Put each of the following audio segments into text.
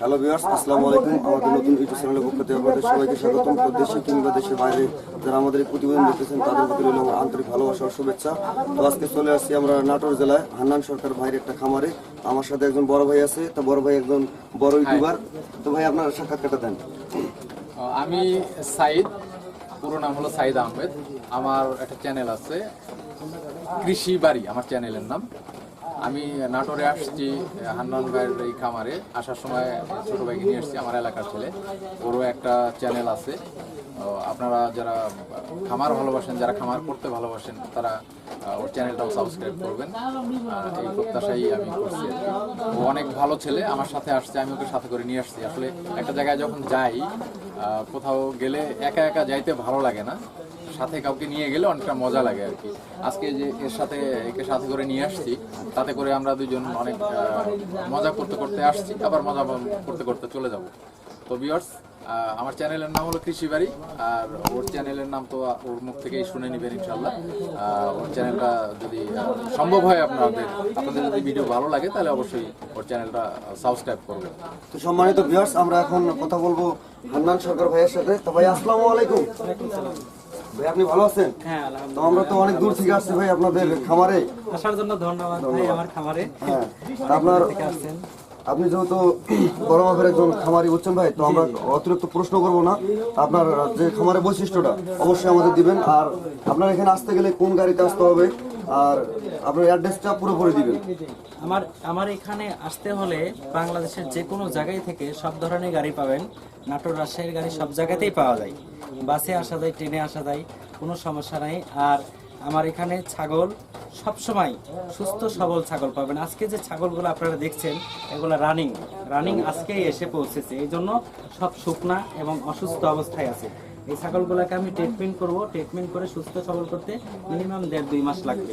Hello viewers আসসালামু আলাইকুম। আমাদের নতুন ইউটিউব চ্যানেলের পক্ষ থেকে আপনাদের সবাইকে স্বাগতম। দেশে কিংবা দেশের বাইরে যারা আমাদের এই প্রতিবেদন দেখতেছেন তাদের প্রতি রইল আমার আন্তরিক ভালোবাসা ও শুভেচ্ছা। তো আজকে চলে আসছি আমরা নাটোর জেলায় হান্নান সরকার ভাইয়ের একটা খামারে। আমার সাথে একজন বড় ভাই আছে তো বড় ভাই একজন বড় ইউটিউবার। তো ভাই আপনার সাক্ষাৎকারটা দেন। আমি সাইদ পুরো নাম হলো সাইদ আহমেদ। আমার একটা চ্যানেল আছে কৃষি বাড়ি আমার চ্যানেলের নাম। আমি নাটোরে আসছি, হান্নান ভাইয়ের এই খামারে। আসার সময় ছোট ভাইকে নিয়ে এসেছি, আমার এলাকার ছেলে। ওরও একটা চ্যানেল আছে। আপনারা যারা খামার ভালোবাসেন, যারা খামার করতে ভালোবাসেন, তারা ওর চ্যানেলটাও সাবস্ক্রাইব করবেন। এই প্রত্যাশাই আমি করছি ও অনেক ভালো ছেলে, আমার সাথে আসছে, আমি ওকে সাথে করে নিয়ে আসছি। আসলে একটা জায়গায় যখন যাই কোথাও গেলে একা একা যাইতে ভালো লাগে না। সাথে কাউকে নিয়ে গেলে অনেকটা মজা লাগে আর কি। আজকে যে এর সাথে, একে সাথে করে নিয়ে আসছি, তাতে করে আমরা দুজন অনেক মজা করতে করতে আসছি, আবার মজা করতে করতে চলে যাব। তো বিয়ার্স আমার চ্যানেলের নাম হলো কৃষি বাড়ি, আর ওর চ্যানেলের নাম তো ওর মুখ থেকেই শুনে নেবেন ইনশাল্লাহ ওর চ্যানেলটা যদি সম্ভব হয় আপনাদের আপনাদের যদি ভিডিও ভালো লাগে, তাহলে অবশ্যই ওর চ্যানেলটা সাবস্ক্রাইব করবেন। তো সম্মানিত ভিউয়ার্স আমরা এখন কথা বলব হান্নান সরকার ভাইয়ের সাথে। তো ভাই, আসসালামু আলাইকুম। ভাই আপনি ভালো আছেন? হ্যাঁ তো আমরা তো অনেক দূর থেকে আসছি ভাই আপনাদের খামারে। আসার জন্য ধন্যবাদ ভাই আমার খামারে। হ্যাঁ। আপনার আপনি যেহেতু বড় মাপের একজন খামারি বুঝছেন ভাই তো আমরা অতিরিক্ত প্রশ্ন করব না। আপনার যে খামারের বৈশিষ্ট্যটা অবশ্যই আমাদের দিবেন। আর আপনার এখানে আসতে গেলে কোন গাড়িতে আসতে হবে? আর আপনার অ্যাড্রেসটা পুরোপুরি দিবেন। আমার আমার এখানে আসতে হলে বাংলাদেশের যে কোনো জায়গায় থেকে সব ধরনের গাড়ি পাবেন। নাটোর রাজশাহীর গাড়ি সব জায়গাতেই পাওয়া যায়। বাসে আসা যায় ট্রেনে আসা যায় কোনো সমস্যা নাই। আর আমার এখানে ছাগল সবসময় সুস্থ, সবল ছাগল পাবেন। আজকে যে ছাগলগুলো আপনারা দেখছেন, এগুলো রানিং রানিং আজকেই এসে পৌঁছেছে। এই জন্য সব শুকনা এবং অসুস্থ অবস্থায় আছে। এই ছাগলগুলোকে আমি ট্রিটমেন্ট করব। ট্রিটমেন্ট করে সুস্থ, সবল করতে মিনিমাম দেড়, দুই মাস লাগবে।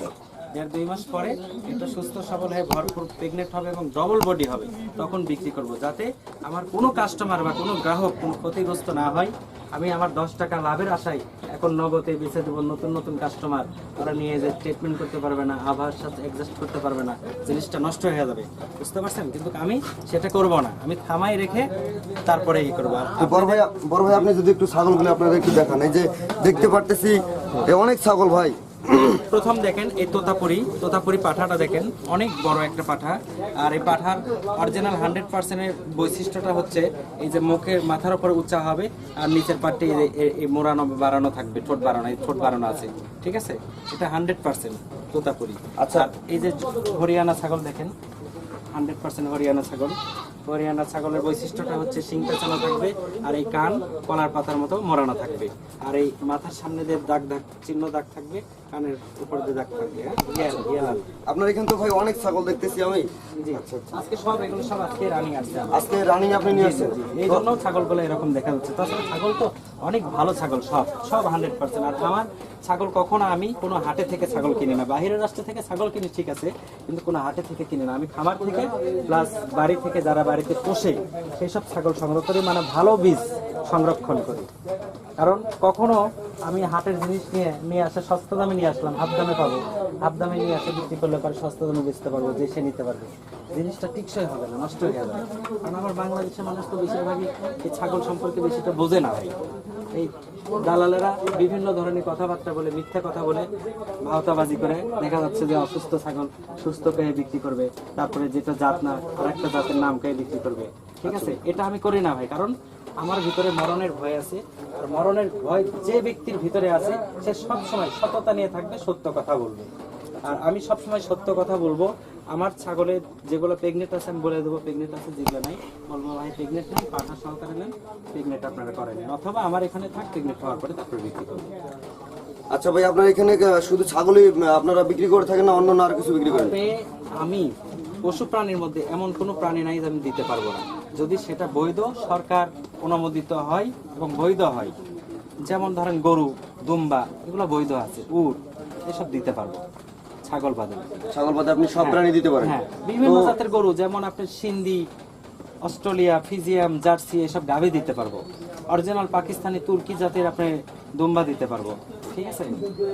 দেড়, দুই মাস পরে এটা সুস্থ, সবল হয়ে ভরপুর প্রেগনেন্ট হবে এবং ডবল বডি হবে। তখন বিক্রি করব। যাতে আমার কোনো কাস্টমার বা কোনো গ্রাহক কোনো ক্ষতিগ্রস্ত না হয়। আমি আমার দশ টাকা লাভের আশায় এখন নগদে বেছে দেবো নতুন নতুন কাস্টমার ওরা নিয়ে যে ট্রিটমেন্ট করতে পারবে না, আবার সাথে অ্যাডজাস্ট করতে পারবে না, জিনিসটা নষ্ট হয়ে যাবে। বুঝতে পারছেন? কিন্তু আমি সেটা করব না। আমি থামাই রেখে তারপরে ই করব। বড় ভাই বড় ভাই, আপনি যদি একটু ছাগলগুলো আপনাদের একটু দেখান। এই যে দেখতে পারতেছি অনেক ছাগল ভাই। প্রথম দেখেন এই তোতাপুরি তোতাপুরি পাঠাটা দেখেন অনেক বড় একটা পাঠা। আর এই পাঠার অরিজিনাল হান্ড্রেড পার্সেন্টের বৈশিষ্ট্যটা হচ্ছে এই যে মুখের মাথার উপরে উঁচা হবে আর নিচের পাটটি এই মোড়ানো বাড়ানো থাকবে ঠোঁট বাড়ানো এই ঠোঁট বাড়ানো আছে ঠিক আছে? এটা হান্ড্রেড পার্সেন্ট তোতাপুরি। আচ্ছা। এই যে হরিয়ানা ছাগল দেখেন হান্ড্রেড পার্সেন্ট হরিয়ানা ছাগল। হরিয়ানা ছাগলের বৈশিষ্ট্যটা হচ্ছে শিংটা চালা থাকবে আর এই কান কলার পাতার মতো মোড়ানো থাকবে। আর এই মাথার সামনে দিয়ে দাগ দাগ চিহ্ন দাগ থাকবে কানের উপর দিয়ে দাগ থাকবে হ্যাঁ? আপনার এখানে তো ভাই অনেক ছাগল দেখতেছি আমি। জি আজকে সব এগুলো সব আজকে রানিং আসছে আজকে রানিং আপনি নিয়ে আসছেন? এই জন্য ছাগলগুলো এরকম দেখা যাচ্ছে। তাছাড়া ছাগল তো অনেক ভালো ছাগল সব সব হান্ড্রেড পার্সেন্ট আর আমার ছাগল কখনো আমি কোনো হাটে থেকে ছাগল কিনি না। বাহিরের রাষ্ট্র থেকে ছাগল কিনি, ঠিক আছে, কিন্তু কোনো হাটে থেকে কিনি না। আমি খামার থেকে প্লাস বাড়ি থেকে যারা বাড়িতে পোষে সেই সব ছাগল সংগ্রহ করি মানে ভালো বীজ সংরক্ষণ করি। কারণ কখনো আমি হাটের জিনিস নিয়ে নিয়ে আসে, সস্তা দামে নিয়ে আসলাম, হাফ দামে পাবো। হাফ দামে নিয়ে আসে, বিক্রি করলে পরে সস্তা দামে বেচতে পারব, যে সে নিতে পারবে। জিনিসটা টিকসই হবে না, নষ্ট হয়ে যাবে। কারণ আমার বাংলাদেশের মানুষ তো বেশিরভাগই এই ছাগল সম্পর্কে বেশিটা বোঝে না ভাই। এই দালালেরা বিভিন্ন ধরনের কথাবার্তা বলে, মিথ্যা কথা বলে ভাওতাবাজি করে। দেখা যাচ্ছে যে অসুস্থ ছাগল সুস্থ পেয়ে বিক্রি করবে। তারপরে যেটা জাত না আর একটা জাতের নাম পেয়ে বিক্রি করবে। ঠিক আছে? এটা আমি করি না ভাই, কারণ আমার ভিতরে মরণের ভয় আছে। আর মরণের ভয় যে ব্যক্তির ভিতরে আছে, সে সব সময় সততা নিয়ে থাকবে, সত্য কথা বলবে। আর আমি সব সময় সত্য কথা বলব। আমার ছাগলের যেগুলো প্রেগনেন্ট আছে আমি বলে দেবো প্রেগনেন্ট আছে যেগুলো নাই। বলব ভাই প্রেগনেন্ট নেই পাঠা সহকারে নেন প্রেগনেন্ট আপনারা করেন অথবা আমার এখানে থাক প্রেগনেন্ট হওয়ার পরে তারপরে বিক্রি করব। আচ্ছা ভাই আপনার এখানে শুধু ছাগলই আপনারা বিক্রি করে থাকেন না অন্য না আর কিছু বিক্রি করেন? আমি পশু প্রাণীর মধ্যে এমন কোনো প্রাণী নাই যে আমি দিতে পারব না। যদি সেটা বৈধ সরকার অনুমোদিত হয় এবং বৈধ হয় যেমন ধরেন গরু দুম্বা এগুলো বৈধ আছে উট এসব দিতে পারব। ছাগল বাদে ছাগল বাদে আপনি সব প্রাণী দিতে পারেন। হ্যাঁ বিভিন্ন জাতের গরু যেমন আপনি সিন্ধি অস্ট্রেলিয়া ফিজিয়াম জার্সি এসব গাভি দিতে পারব। অরিজিনাল পাকিস্তানি তুর্কি জাতের আপনি দুম্বা দিতে পারব। ঠিক আছে?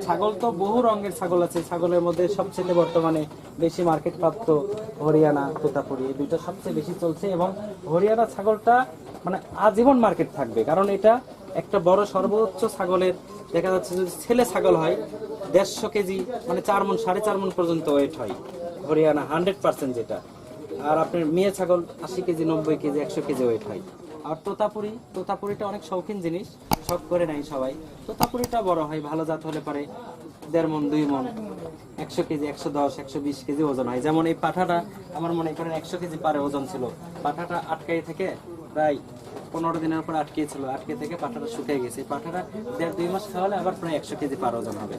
ছাগল তো বহু রঙের ছাগল আছে। ছাগলের মধ্যে সবচেয়ে বর্তমানে বেশি মার্কেট প্রাপ্ত হরিয়ানা তোতাপুরি এই দুটো সবচেয়ে বেশি চলছে এবং হরিয়ানা ছাগলটা মানে আজীবন মার্কেট থাকবে। কারণ এটা একটা বড় সর্বোচ্চ ছাগলের দেখা যাচ্ছে যদি ছেলে ছাগল হয় দেড়শো কেজি মানে চার মন সাড়ে চার মন পর্যন্ত ওয়েট হয়। হরিয়ানা হান্ড্রেড পার্সেন্ট যেটা। আর আপনার মেয়ে ছাগল, আশি কেজি, নব্বই কেজি, একশো কেজি ওয়েট হয়। আর তোতাপুরি, তোতাপুরিটা অনেক শৌখিন জিনিস, শখ করে নাই সবাই। তোতাপুরিটা বড় হয়, ভালো জাত হলে পরে দেড় মন দুই মন একশো কেজি, একশো দশ, একশো বিশ কেজি ওজন হয়। যেমন এই পাঠাটা, আমার মনে করেন একশো কেজি পারে ওজন ছিল। পাঠাটা আটকাই থেকে প্রায় পনেরো দিনের উপর আটকিয়েছিল আটকে থেকে পাঠাটা শুকিয়ে গেছে। পাঠাটা দেড় দুই মাস খাওয়ালে আবার প্রায় একশো কেজি পার ওজন হবে।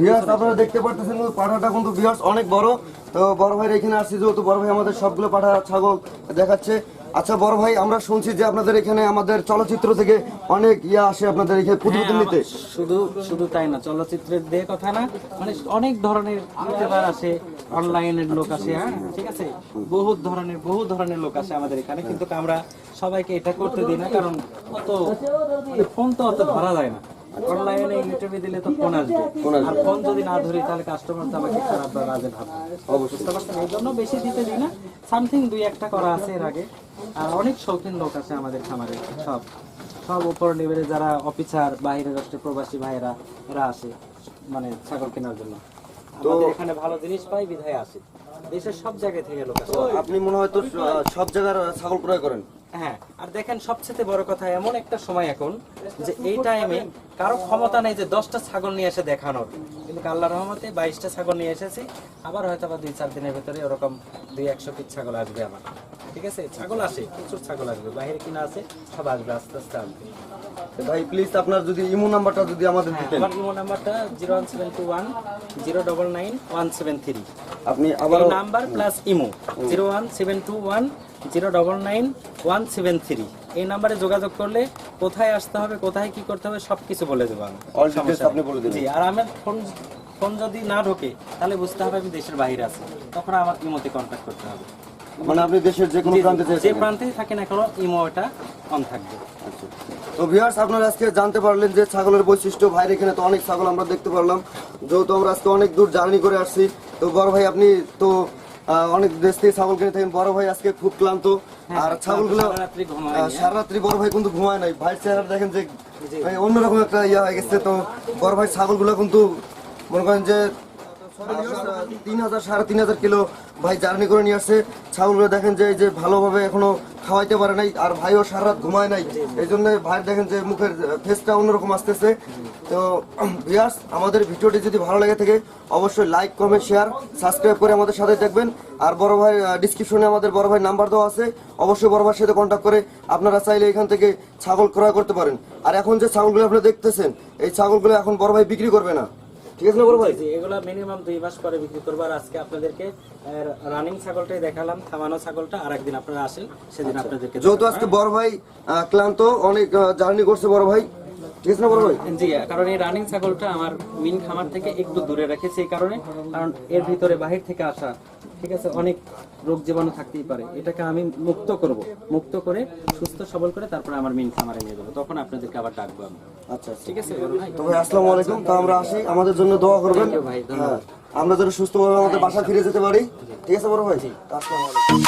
ভিউয়ার্স আপনারা দেখতে পারতেছেন পাঠাটা কিন্তু ভিউয়ার্স অনেক বড়। তো বড় ভাইয়ের এখানে আসছি যেহেতু বড় ভাই আমাদের সবগুলো পাঠা ছাগল দেখাচ্ছে। আচ্ছা বড় ভাই আমরা শুনছি যে আপনাদের এখানে আমাদের চলচ্চিত্র থেকে অনেক ইয়া আসে আপনাদের এখানে প্রতিবেদন নিতে। হ্যাঁ, শুধু শুধু তাই না চলচ্চিত্রের দিয়ে কথা না মানে অনেক ধরনের ইউটিউবার আসে অনলাইনের লোক আসে হ্যাঁ ঠিক আছে? বহু ধরনের বহু ধরনের লোক আসে আমাদের এখানে কিন্তু আমরা সবাইকে এটা করতে দিই না কারণ অত মানে ফোন তো অত ধরা যায় না। অনলাইনে ইউটিউবে দিলে তো ফোন আসবে। আর ফোন যদি না ধরি তাহলে কাস্টমার তো আমাকে খারাপ বা বাজে ভাববে অবশ্যই। বুঝতে পারছেন? এই জন্য বেশি দিতে দিই না। সামথিং দুই একটা করা আছে এর আগে। আর অনেক শৌখিন লোক আছে আমাদের খামারে সব। সব উপর লেভেলে যারা অফিসার বাইরের রাষ্ট্রের প্রবাসী ভাইয়েরা এরা আসে মানে ছাগল কেনার জন্য। আমাদের এখানে ভালো জিনিস পাই বিধায় আসে। দেশের সব জায়গা থেকে লোক আসে। আপনি মনে হয় তো সব জায়গার ছাগল ক্রয় করেন? হ্যাঁ আর দেখেন সবচেয়ে বড় কথা এমন একটা সময় এখন যে এই টাইমে কারও ক্ষমতা নেই যে দশটা ছাগল নিয়ে এসে দেখানোর। কিন্তু আল্লাহ রহমতে বাইশটা ছাগল নিয়ে এসেছি আবার হয়তো বা দুই চার দিনের ভেতরে ওরকম দুই একশো পিস ছাগল আসবে আমার। ঠিক আছে? ছাগল আসে প্রচুর ছাগল আসবে বাইরে কিনা আছে সব আসবে আস্তে আস্তে আসবে ভাই প্লিজ আপনার যদি ইমো নাম্বারটা যদি আমাদের হ্যাঁ, দিতেন। আমার ইমো নাম্বারটা 01721 099 173 আপনি আবার number plus imo 01721 zero double nine one seven three. এই নাম্বারে যোগাযোগ করলে কোথায় আসতে হবে কোথায় কি করতে হবে সব কিছু বলে দেবো আমি। আপনি বলে দেবেন। জি আর আমার ফোন ফোন যদি না ঢোকে তাহলে বুঝতে হবে আমি দেশের বাইরে আছি। তখন আমার ইমোতে কন্ট্যাক্ট করতে হবে। মানে আপনি দেশের যে কোনো প্রান্তে যে প্রান্তেই থাকে না কেন ইমো এটা অন থাকবে। আচ্ছা। তো ভিউয়ার্স আপনারা আজকে জানতে পারলেন যে ছাগলের বৈশিষ্ট্য। ভাইয়ের এখানে তো অনেক ছাগল আমরা দেখতে পারলাম। যেহেতু আমরা আজকে অনেক দূর জার্নি করে আসছি তো বড় ভাই আপনি তো অনেক দেশ থেকে ছাগল কিনে থাকেন। বড় ভাই আজকে খুব ক্লান্ত। আর ছাগলগুলো সারা রাত্রি বড় ভাই কিন্তু ঘুমায় নাই। ভাই চেহারা দেখেন যে ভাই অন্যরকম একটা ইয়া হয়ে গেছে। তো বড় ভাই ছাগলগুলো কিন্তু মনে করেন যে তিন হাজার সাড়ে তিন হাজার কিলো ভাই জার্নি করে নিয়ে আসছে। ছাগলগুলো দেখেন যে এই যে ভালোভাবে এখনও খাওয়াইতে পারে নাই, আর ভাইও সারা রাত ঘুমায় নাই। এই জন্য ভাই দেখেন যে মুখের ফেসটা অন্যরকম আসতেছে। তো ভিয়ার্স আমাদের ভিডিওটি যদি ভালো লাগে থাকে, অবশ্যই লাইক কমেন্ট শেয়ার সাবস্ক্রাইব করে আমাদের সাথে দেখবেন আর বড় ভাই ডিসক্রিপশনে আমাদের বড় ভাই নাম্বার দেওয়া আছে। অবশ্যই বড় ভাইয়ের সাথে কন্ট্যাক্ট করে আপনারা চাইলে এখান থেকে ছাগল ক্রয় করতে পারেন। আর এখন যে ছাগলগুলো আপনারা দেখতেছেন, এই ছাগলগুলো এখন বড় ভাই বিক্রি করবে না। ঠিক আছে না বড় ভাই? এগুলা মিনিমাম দুই মাস পরে বিক্রি করবার আর আজকে আপনাদেরকে রানিং ছাগলটাই দেখালাম থামানো ছাগলটা। আর একদিন আপনারা আসেন সেদিন আপনাদেরকে যেহেতু আজকে বড় ভাই ক্লান্ত অনেক জার্নি করছে বড় ভাই। ঠিক আছে না বড় ভাই? জি কারণ এই রানিং ছাগলটা আমার মিন খামার থেকে একটু দূরে রেখেছি এই কারণে কারণ এর ভিতরে বাহির থেকে আসা ঠিক আছে অনেক রোগ জীবাণু থাকতেই পারে। এটাকে আমি মুক্ত করব। মুক্ত করে সুস্থ সবল করে তারপরে আমার মিন খামারে নিয়ে যাব। তখন আপনাদেরকে আবার ডাকবো আমি। আচ্ছা আচ্ছা। ঠিক আছে তো ভাই আসসালামু আলাইকুম। তো আমরা আসি। আমাদের জন্য দোয়া করবেন। ভাই। হ্যাঁ আমরা যেন সুস্থভাবে আমাদের বাসা ফিরে যেতে পারি। ঠিক আছে বড় ভাই? আসসালামু আলাইকুম।